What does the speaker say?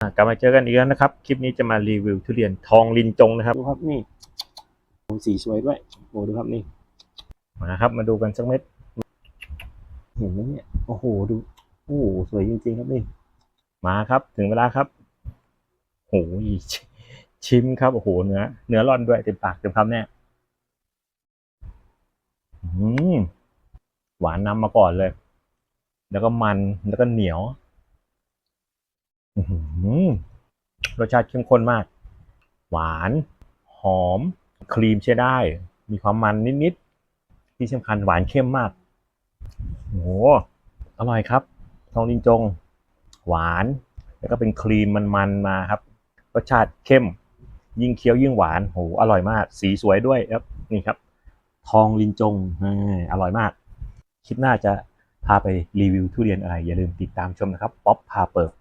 อะกลับมาเจอกันอีกแล้วนะครับ คลิปนี้จะมารีวิวทุเรียนทองลินจงนะครับดูครับนี่สีสวยด้วยโอ้ดูครับนี่มาครับ มาดูกันสักเม็ด เห็นไหมเนี่ยโอ้โหดูโอ้โหสวยจริงๆครับนี่มาครับ ถึงเวลาครับโอ้ยชชิมครับโอ้โหเนื้อเนื้อร่อนด้วยเต็มปากเต็มคำแน่อืมหวานนำมาก่อนเลย แล้วก็มันแล้วก็เหนียวอื้อหือ รสชาติเข้มข้นมาก หวาน หอม ครีมใช้ได้ มีความมันนิดๆ ที่สำคัญหวานเข้มมากโอ้โหอร่อยครับ ทองลินจง หวาน แล้วก็เป็นครีมมันๆมาครับ รสชาติเข้ม ยิ่งเคี้ยวยิ่งหวานโหอร่อยมาก สีสวยด้วยครับ นี่ครับ ทองลินจงอ่าอร่อยมาก คลิปหน้าจะพาไปรีวิวทุเรียนอะไร อย่าลืมติดตามชมนะครับ ป๊อปพาเปิด